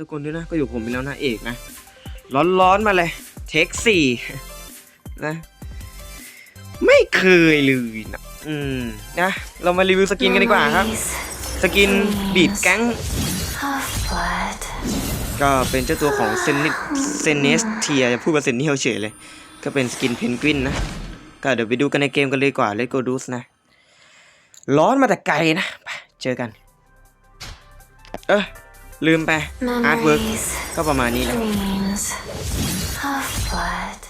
ทุกคนด้วยนะ ก็อยู่ผมเป็นแล้วนะเอกนะ ร้อนๆมาเลย เทคสี่นะ ไม่เคยเลยนะ อืมนะ เรามารีวิวสกินกันดีกว่าครับ สกินบีดแก๊ง Of blood. ก็เป็นเจ้าตัวของเซนนิเซนเนสเทียจะพูดว่าเซนเนียลเฉยเลย ก็เป็นสกินเพนกวินนะ ก็เดี๋ยวไปดูกันในเกมกันเลยดีกว่าเลโกดูสนะ ร้อนมาแต่ไกลนะ ไป เจอกัน เออ ลืมไปอาร์ตเวิร์ก Memories, ก็ประมาณนี้แหละ dreams of blood.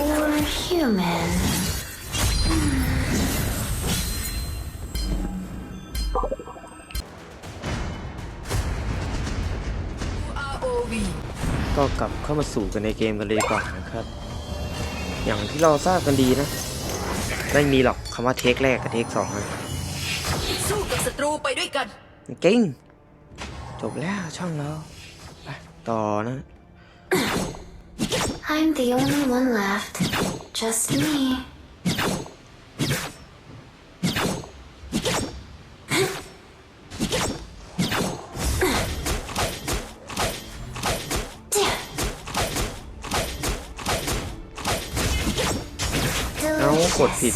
Or human. ก็กลับเข้ามาสู่กันในเกมกันเลยดีกว่อนนะครับ อย่างที่เราทราบกันดีนะ ไม่มีหรอกคำว่าเทคแรกกับเทคสองนะสู้กับศัตรูไปด้วยกัน เก่ง จบแล้วช่องเราไปต่อนะ I'm the only one left. Just me. Delicious. เอากดผิด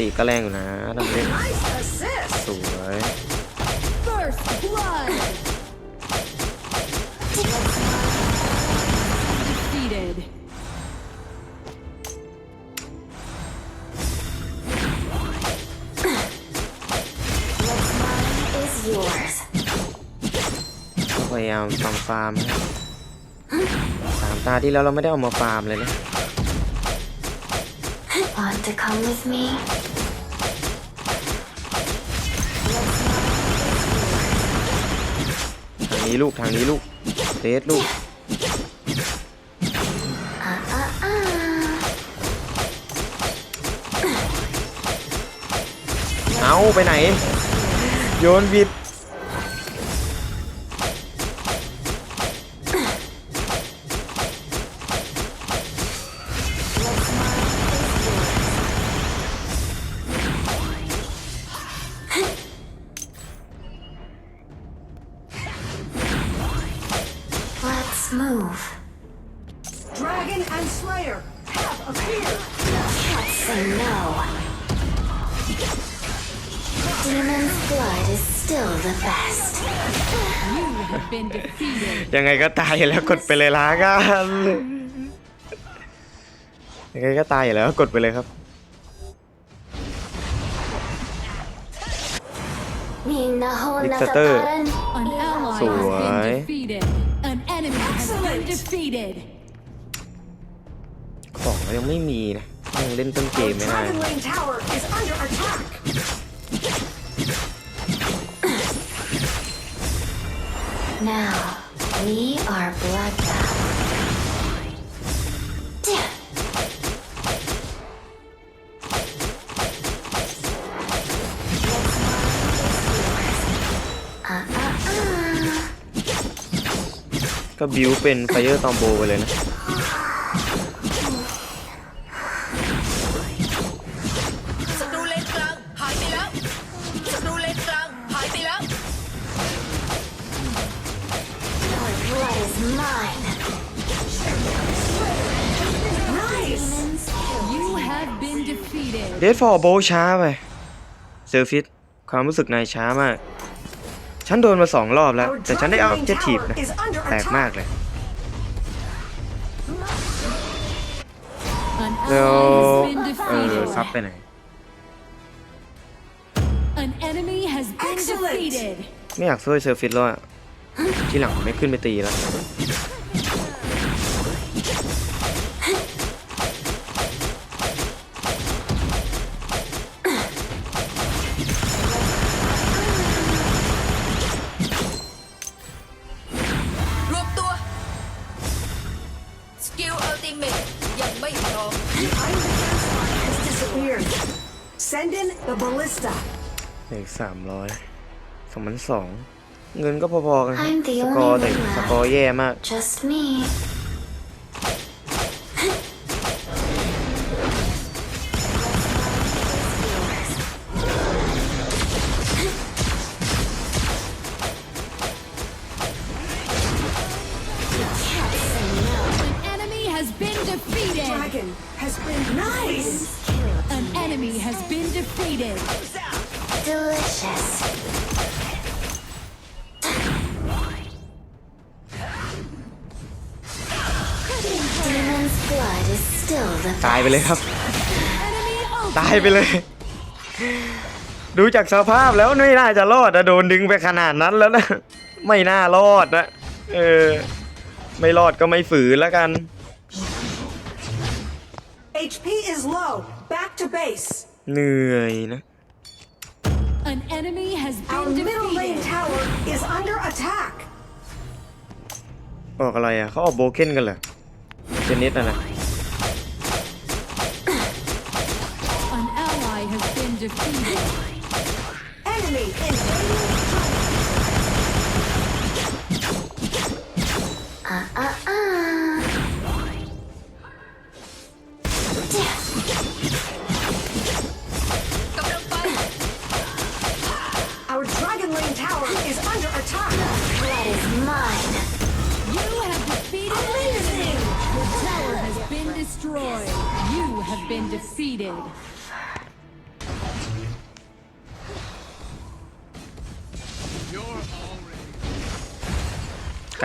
ติก็แรงอยู่นะทำเล่น Nice assist สวยพยายามฟาร์มฟาร์มสามตาที่แล้วเราไม่ได้เอามาฟาร์มเลยนะ Want to come with me? นี้ลูกทางนี้ลูกเตสลูกเอาไปไหน โยนบิด Slayer have appeared Can't say no. Demon's blood is still the best. You have been defeated ยังไงก็ตายอยู่แล้วกดไปเลยละกันยังไงก็ตายอยู่แล้วกดไปเลยครับ Minaho Dictator. nakakaran. An ally has Sủa. been defeated An enemy has been defeated ของเรายังไม่มีนะยังเล่นต้นเกมไม่ได้ Dragon Lane Tower is under attack Now, we are bloodbound. Uh-uh-uh. ก็บิวเป็นไฟเออร์ตอมโบไปเลยนะ mine. Nice Demons kill. You have been defeated เดฟฟอร์โบช้าไปเซอร์ฟิตความรู้สึกนายช้ามาก ฉันโดนมาสองรอบแล้ว แต่ฉันได้เอาเจทีฟนะแปลกมากเลย An แล้ว ally has been เออ defeated ซับไปไหน An enemy has been defeated ไม่อยากช่วยเซอร์ฟิตแล้วอะ ที่หลังผมไม่ขึ้นไปตีแล้วรวมตัว สกิลอัลติเมทยังไม่พร้อม has disappeared. Send in the ballista. อีกสามร้อยสองพันสอง เงินก็พอๆกันครับ I'm the สกอร์ only แต่ one สกอร์แย่มาก Just me. ไปเลยครับ ตายไปเลย ดูจากสภาพแล้วไม่น่าจะรอดนะโดนดึงไปขนาดนั้นแล้วนะ ไม่น่ารอดนะเออ ไม่รอดก็ไม่ฝืนแล้วกัน HP is low. Back to base. เหนื่อยนะ An enemy has Our been middle lane defeated. tower is under attack. ออกอะไรอะเขาออกโบเก้นกันเหรอเจนิสอะนะ defeated. Enemy invading. Uh uh. ก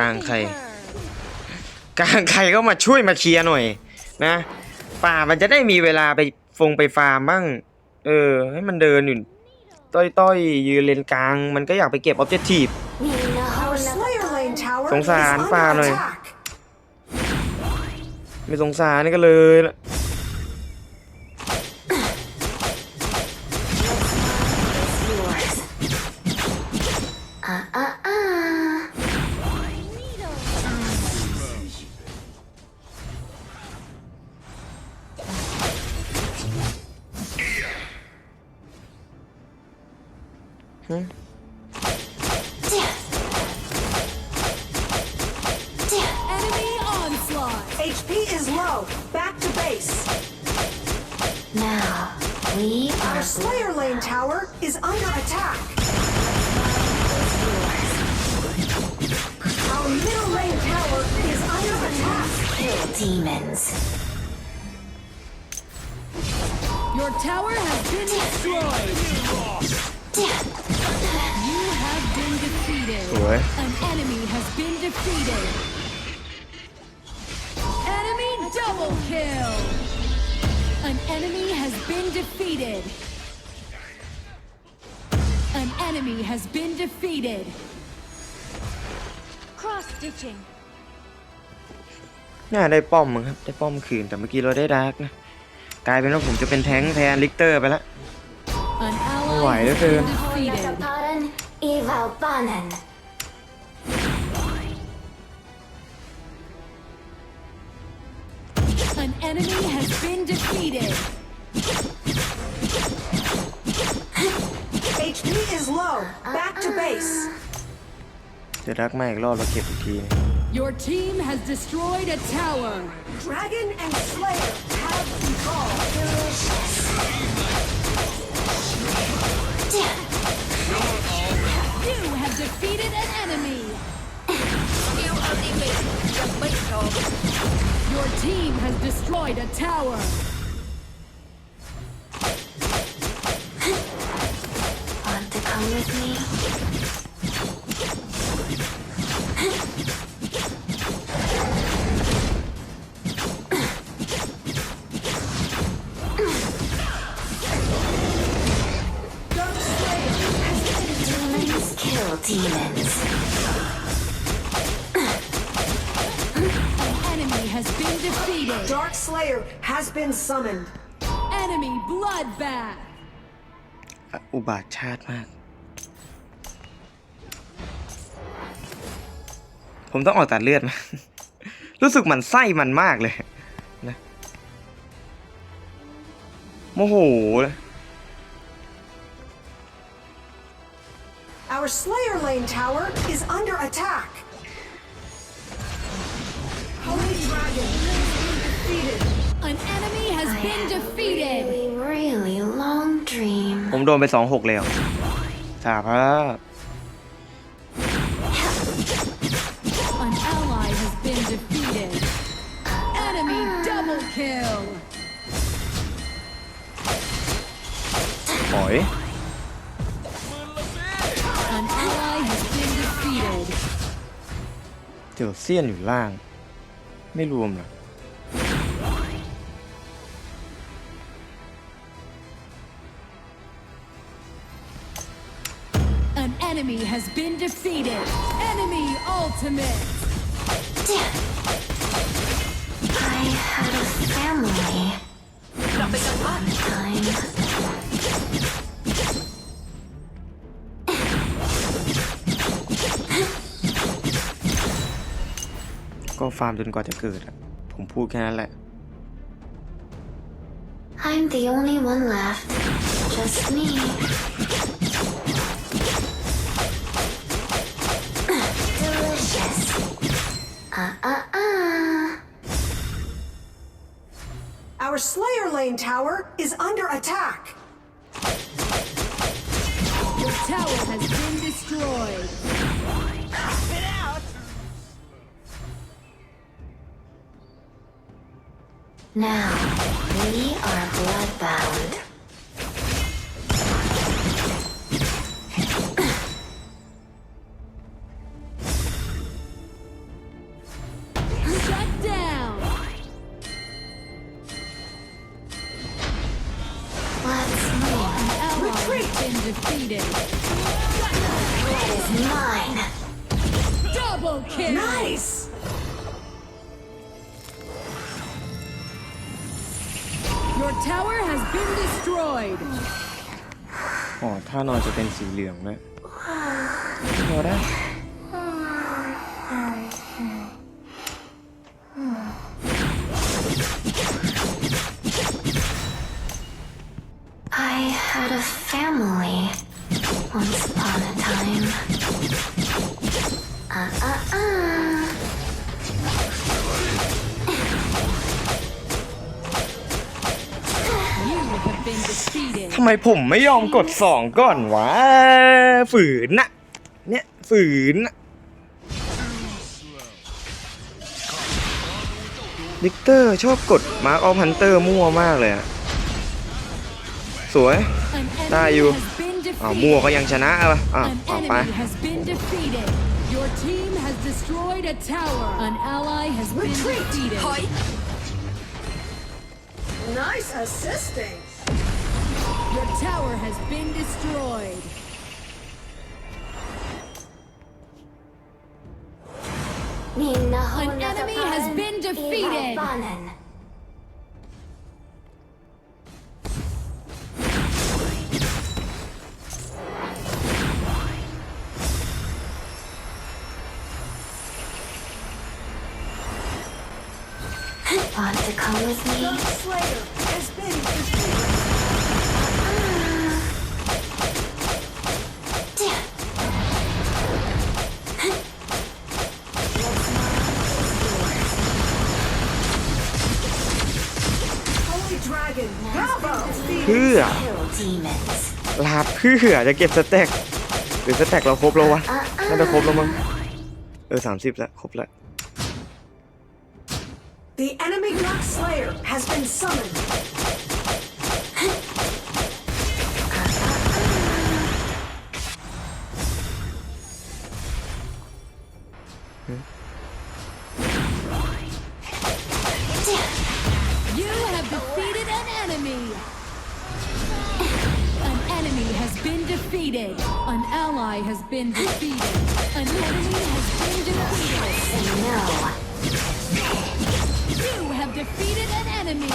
างใครกลางใครก็มาช่วยมาเคลียร์หน่อย นะ ป่ามันจะได้มีเวลาไปฟงไปฟาร์มบ้าง เออ ให้มันเดินอยู่ต้อยๆยืนเลนกลาง มันก็อยากไปเก็บออบเจกตีฟ Need a Our whole slayer lane tower สง is สารปลาหน่อย under attack. ไม่สงสารนี่ก็เลย หึ Enemy onslaught. HP is low. Back to base. Now we are... Our slayer lane tower is under attack. Our middle lane tower is under attack. kill demons. Your tower has been destroyed. สวย An enemy has been defeated. Enemy double kill. An enemy has been defeated. An enemy has been defeated. Cross stitching. น่าได้ป้อมมั้งครับ ได้ป้อมคืนแต่เมื่อกี้เราได้ดาร์กนะ กลายเป็นว่าผมจะเป็นแท้งค์แทนลิกเตอร์ไปแล้ว Eval Banan. An enemy has been defeated. HP is low. Back to base. จะดักมาอีกรอบเราเก็บอีกทีนะ Your team has destroyed a tower. Dragon and Slayer have control. You have defeated an enemy. สกิลอัลติเมทยังไม่พร้อม Your team has destroyed a tower. Want to come with me? Summoned. Enemy bloodbath. อุบาทชาติมาก ผมต้องออกตัดเลือดมารู้สึกหมันไส้มันมากเลยนะโมโห Our Slayer lane tower is under attack. Holy Dragon defeated. An enemy has I been had a defeated. really, really long dream. ผมโดนไปสองหกแล้วสาภาพ An ally has been defeated. Enemy double kill. ปล่อย An ally has been defeated. เจอเซียนอยู่ล่าง ไม่รวมเห defeated. Enemy ultimate. I had a family กลับไปกันบ้าน time. ก็ฟาร์มจนกว่าจะเกิดอะผมพูดแค่นั้นแหละ I'm the only one left. Just me. Uh uh uh. Our Slayer Lane tower is under attack. Your tower has been destroyed. Now, we are bloodbound. kill. Nice! Your tower has been destroyed. อ๋อ ถ้านอนจะเป็นสีเหลืองด้วยพอได้ ทำไมผมไม่ยอมกดสองก่อนวะ ฝืนน่ะเนี่ยฝืนน่ะลิกเตอร์ชอบกดมาร์คออฟฮันเตอร์มั่วมากเลยอะสวย An Tá, enemy you- has been อ่ามั่ว defeated. ก็ยังชนะอะอะ An ต่อไป enemy has been defeated. Your team has destroyed a tower. An ally has been defeated. ถอย Nice assisting. Your tower has been destroyed. An enemy has been defeated. เพื่อ Kill demons. ลาเพื่อจะเก็บสแต็กหรือสแต็กเราครบแล้ววะน่าจะครบแล้วมั้งเออสามสิบแล้วครบแล้ว The enemy Dark Slayer has been summoned. has been defeated. An enemy has been defeated. No. You have defeated an enemy.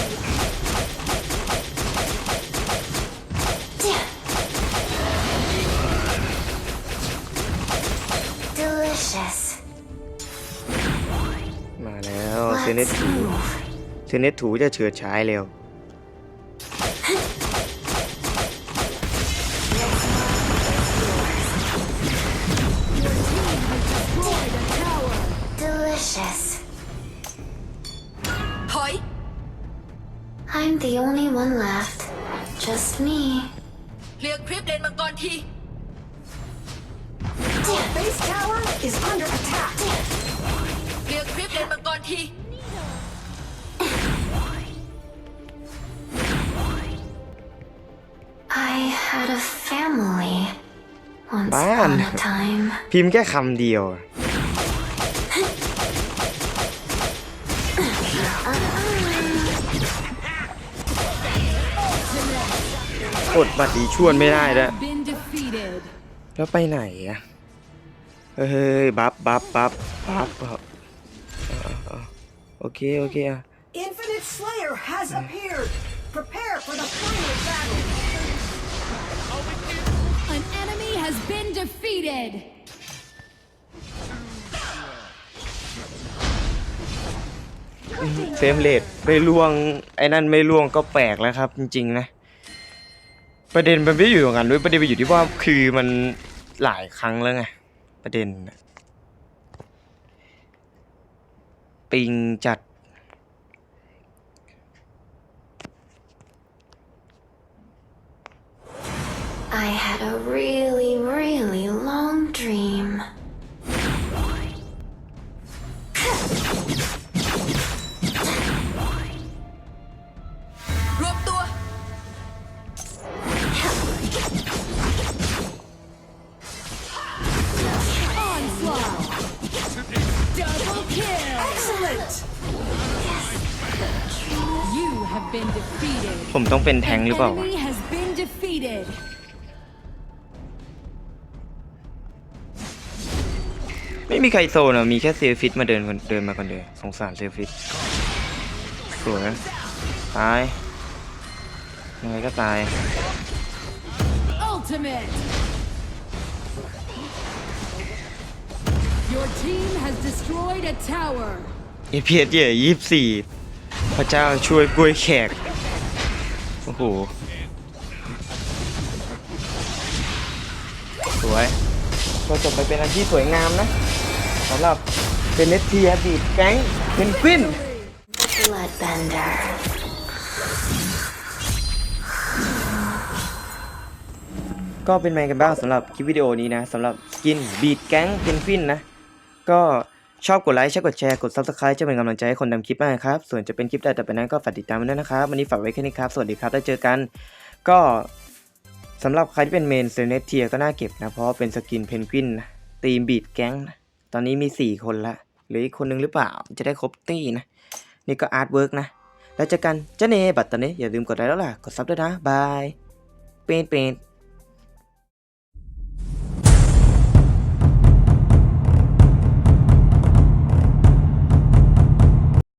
Delicious. มาแล้วเซเนต Let's ถู move. เซเนตถูจะเฉิดฉายเร็ว เลนมังกรที Base tower is under attack. เคลียร์คลิปเลนมังกรที I had a family once Man. upon a time. พิมพ์แค่คำเดียวอะกดบัตรดีชวนไม่ได้ด้วย Been defeated. แล้วไปไหนอะเฮ้ยบัฟบัฟบัฟบัฟบัฟเออเออโอเค โอเคอะ Infinite Slayer has appeared. Prepare for the final battle. An enemy has been defeated. เฟรมเรทไม่ล่วง ไอ้นั่นไม่ล่วงก็แปลกแล้วครับ จริง ๆ นะ ประเด็นมันไม่อยู่อย่างนั้นด้วยประเด็นมันอยู่ที่ว่าคือมัน หลายครั้งแล้วไง ประเด็น ปิงจัด I had a really, really ผมต้องเป็นแทง An หรือเปล่าวะ enemy has been defeated. ไม่มีใครโซนอะ มีแค่เซลฟิตมาเดินคนเดินมาคนเดียวสงสารเซลฟิตสวยนะตายยังไงก็ตาย Ultimate. Your team has destroyed a tower. เอพีเอสเย่ยี่สิบสี่พ ระเจ้าช่วยกล้วยแขก โอ้โห สวย ก็จบไปเป็นอันที่สวยงามนะสำหรับเป็นเนสเทียบีดแก๊งเพนกวิน Bloodbender. ก็เป็นไงกันบ้างสำหรับคลิปวิดีโอนี้นะสำหรับสกินบีดแก๊งเพนกวินนะ ก็ ชอบกดไลค์ชอบกดแชร์ กด Subscribe จะเป็นกำลังใจให้คนทำคลิปมากครับ ส่วนจะเป็นคลิปใดต่อไปนั้นก็ฝากติดตามไว้ด้วยนะครับ วันนี้ฝากไว้แค่นี้ครับ สวัสดีครับแล้วเจอกัน ก็สำหรับใครที่เป็นเมนเซเนตเทียก็น่าเก็บนะ เพราะเป็นสกินเพนกวินนะทีมบีดแก๊งตอนนี้มี 4 คนละหรืออีกคนนึงหรือเปล่าจะได้ครบตี้นะ นี่ก็อาร์ตเวิร์กนะ แล้วเจอกันเจ้าเนบัตตอนนี้อย่าลืมกดไลค์แล้วล่ะกดซับด้วยนะบายเป็นเป็น